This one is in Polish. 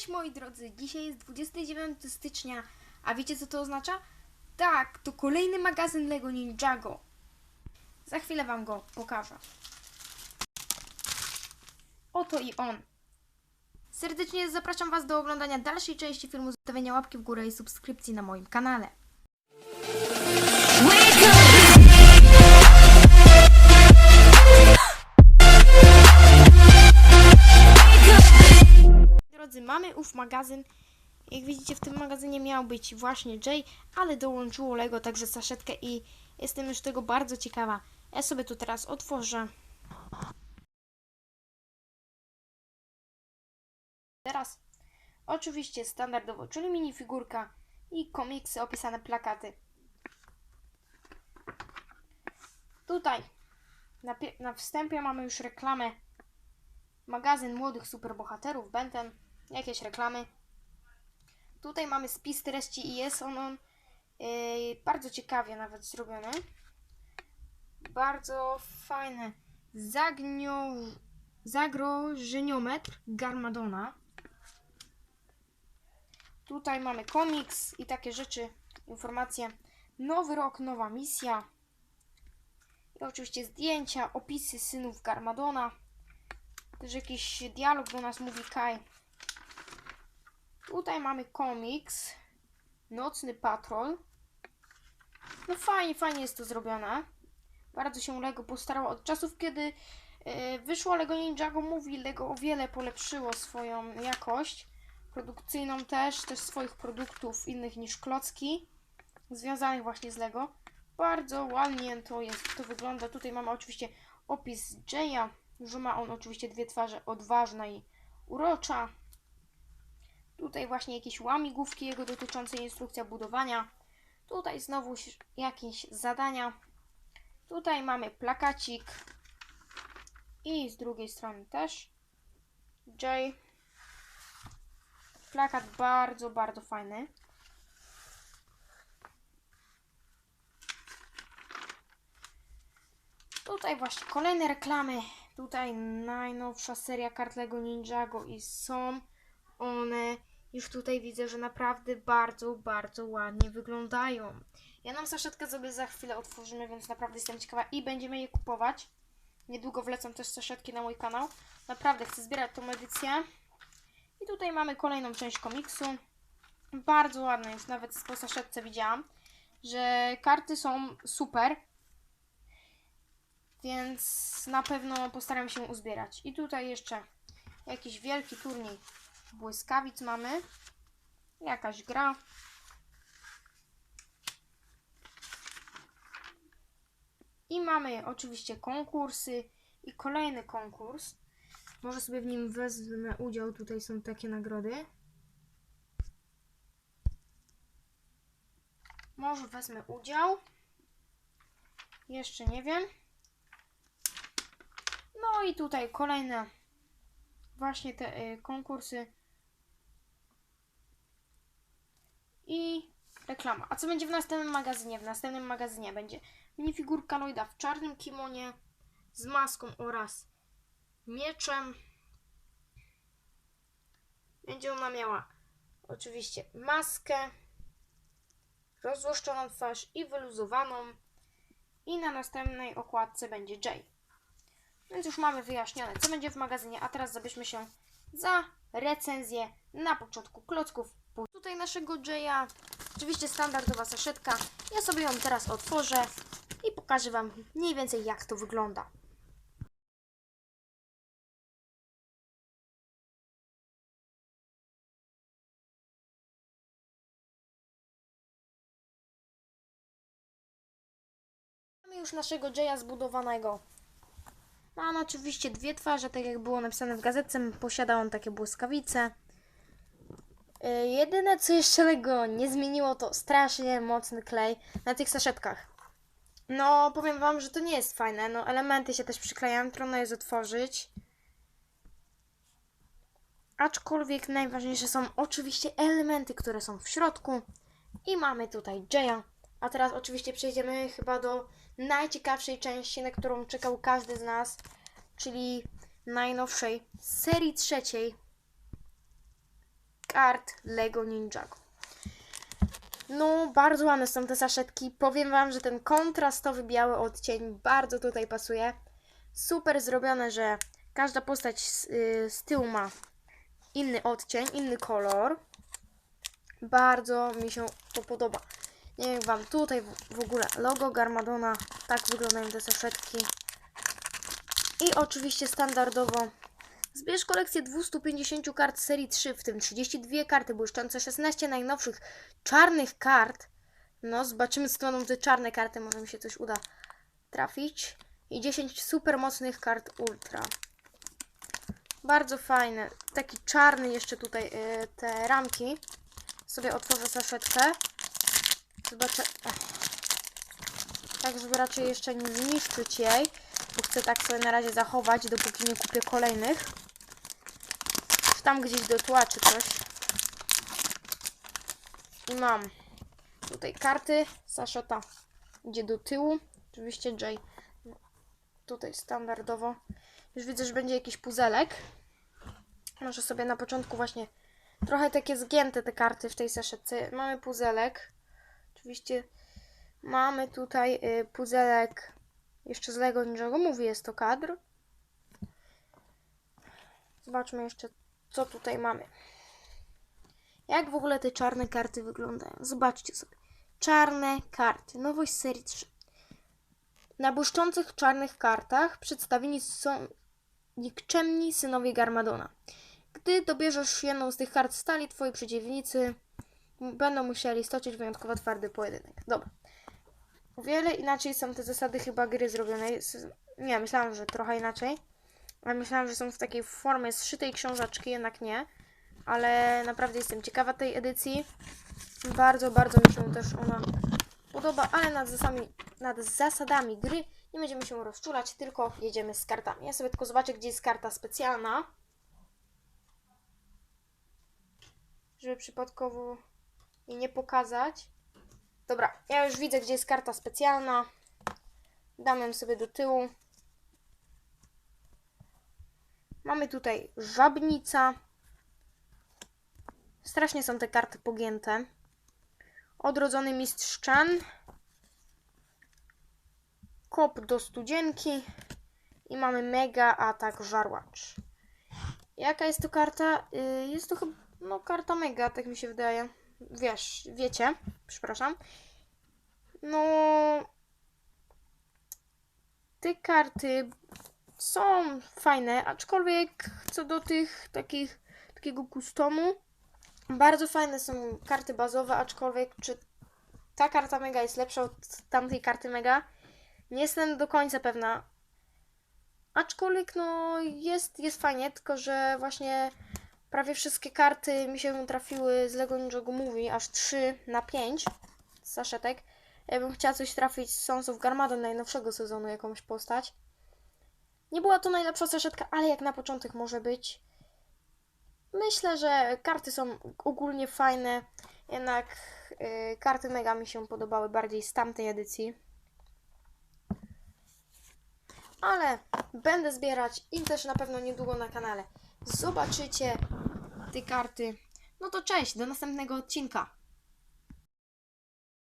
Cześć moi drodzy, dzisiaj jest 29 stycznia, a wiecie co to oznacza? Tak, to kolejny magazyn Lego Ninjago. Za chwilę wam go pokażę. Oto i on. Serdecznie zapraszam was do oglądania dalszej części filmu, zostawienia łapki w górę i subskrypcji na moim kanale. Drodzy, mamy ów magazyn. Jak widzicie, w tym magazynie miał być właśnie Jay, ale dołączyło Lego także saszetkę i jestem już tego bardzo ciekawa. Ja sobie tu teraz otworzę. Teraz oczywiście standardowo, czyli minifigurka i komiksy, opisane plakaty. Tutaj na, na wstępie mamy już reklamę magazyn młodych superbohaterów, Benten, jakieś reklamy. Tutaj mamy spis treści i jest on, on yy, bardzo ciekawie nawet zrobiony. Bardzo fajny. Zagnio... Zagrożeniometr Garmadona. Tutaj mamy komiks i takie rzeczy, informacje. Nowy rok, nowa misja. I oczywiście zdjęcia, opisy synów Garmadona. Też jakiś dialog do nas mówi Kai. Tutaj mamy komiks. Nocny Patrol. No fajnie, fajnie jest to zrobione. Bardzo się Lego postarało. Od czasów, kiedy e, wyszło Lego Ninjago Movie, Lego o wiele polepszyło swoją jakość. Produkcyjną też, też swoich produktów innych niż klocki. Związanych właśnie z Lego. Bardzo ładnie to jest, to wygląda. Tutaj mamy oczywiście opis Jaya, że ma on oczywiście dwie twarze, odważna i urocza. Tutaj właśnie jakieś łamigłówki jego dotyczące instrukcja budowania. Tutaj znowu jakieś zadania. Tutaj mamy plakacik. I z drugiej strony też. J. Plakat bardzo, bardzo fajny. Tutaj właśnie kolejne reklamy. Tutaj najnowsza seria kart Lego Ninjago i są one. Już tutaj widzę, że naprawdę bardzo, bardzo ładnie wyglądają. Ja nam saszetkę sobie za chwilę otworzymy, więc naprawdę jestem ciekawa i będziemy je kupować. Niedługo wlecą też saszetki na mój kanał. Naprawdę chcę zbierać tą edycję. I tutaj mamy kolejną część komiksu. Bardzo ładna jest, nawet po saszetce widziałam, że karty są super. Więc na pewno postaram się uzbierać. I tutaj jeszcze jakiś wielki turniej błyskawic mamy. Jakaś gra. I mamy oczywiście konkursy i kolejny konkurs. Może sobie w nim wezmę udział. Tutaj są takie nagrody. Może wezmę udział. Jeszcze nie wiem. No i tutaj kolejne właśnie te y, konkursy i reklama. A co będzie w następnym magazynie? W następnym magazynie będzie minifigurka Lloyda w czarnym kimonie z maską oraz mieczem. Będzie ona miała oczywiście maskę, rozłoszczoną twarz i wyluzowaną. I na następnej okładce będzie Jay. Więc już mamy wyjaśnione, co będzie w magazynie, a teraz zabierzmy się za recenzję na początku klocków. Tutaj naszego Jaya, oczywiście standardowa saszetka. Ja sobie ją teraz otworzę i pokażę Wam mniej więcej jak to wygląda. Mamy już naszego Jaya zbudowanego. Ma on oczywiście dwie twarze, tak jak było napisane w gazetce. Posiada on takie błyskawice. Yy, jedyne co jeszcze Lego nie zmieniło to strasznie mocny klej na tych saszetkach. No, powiem Wam, że to nie jest fajne. No, elementy się też przyklejają, trudno jest otworzyć. Aczkolwiek najważniejsze są oczywiście elementy, które są w środku. I mamy tutaj Jaya. A teraz oczywiście przejdziemy chyba do najciekawszej części, na którą czekał każdy z nas, czyli najnowszej serii trzeciej. Kart Lego Ninjago. No, bardzo ładne są te saszetki. Powiem Wam, że ten kontrastowy biały odcień bardzo tutaj pasuje. Super zrobione, że każda postać z, y, z tyłu ma inny odcień, inny kolor. Bardzo mi się to podoba. Nie wiem, Wam tutaj w, w ogóle logo Garmadona. Tak wyglądają te saszetki. I oczywiście standardowo Zbierz kolekcję 250 kart serii 3, w tym 32 karty błyszczące, 16 najnowszych czarnych kart. No, zobaczymy, co będą te czarne karty, może mi się coś uda trafić. I 10 super mocnych kart ultra. Bardzo fajne. Taki czarny jeszcze tutaj y, te ramki. Sobie otworzę saszetkę. Zobaczę. Ech. Tak, żeby raczej jeszcze nie zniszczyć jej, bo chcę tak sobie na razie zachować, dopóki nie kupię kolejnych. Tam gdzieś do tła, czy coś. I mam tutaj karty. Saszota idzie do tyłu. Oczywiście Jay tutaj standardowo. Już widzę, że będzie jakiś puzelek. Może sobie na początku właśnie trochę takie zgięte te karty w tej saszetce. Mamy puzelek. Oczywiście mamy tutaj y, puzelek jeszcze z Lego Ninjago. Mówi, jest to kadr. Zobaczmy jeszcze, co tutaj mamy. Jak w ogóle te czarne karty wyglądają? Zobaczcie sobie. Czarne karty. Nowość serii 3. Na błyszczących czarnych kartach przedstawieni są nikczemni synowie Garmadona. Gdy dobierzesz jedną z tych kart stali, twoi przeciwnicy będą musieli stoczyć wyjątkowo twardy pojedynek. Dobra. O wiele inaczej są te zasady chyba gry zrobione. Nie, myślałam, że trochę inaczej. Myślałam, że są w takiej formie zszytej książeczki, jednak nie. Ale naprawdę jestem ciekawa tej edycji. Bardzo, bardzo mi się też ona podoba, ale nad zasadami, nad zasadami gry nie będziemy się rozczulać, tylko jedziemy z kartami. Ja sobie tylko zobaczę, gdzie jest karta specjalna. Żeby przypadkowo jej nie pokazać. Dobra, ja już widzę, gdzie jest karta specjalna. Dam ją sobie do tyłu. Mamy tutaj żabnica. Strasznie są te karty pogięte. Odrodzony mistrz Chan. Kop do studzienki. I mamy mega atak żarłacz. Jaka jest to karta? Y, Jest to chyba no, karta mega, tak mi się wydaje. Wiesz, wiecie, przepraszam. No, te karty są fajne, aczkolwiek co do tych takich, takiego customu, bardzo fajne są karty bazowe, aczkolwiek czy ta karta mega jest lepsza od tamtej karty mega? Nie jestem do końca pewna. Aczkolwiek no jest, jest fajnie, tylko że właśnie prawie wszystkie karty mi się trafiły z Lego Ninjago Movie, aż 3 na 5 z saszetek. Ja bym chciała coś trafić z Sons of Garmadon najnowszego sezonu, jakąś postać. Nie była to najlepsza saszetka, ale jak na początek może być. Myślę, że karty są ogólnie fajne, jednak y, karty mega mi się podobały bardziej z tamtej edycji. Ale będę zbierać i też na pewno niedługo na kanale zobaczycie te karty. No to cześć, do następnego odcinka.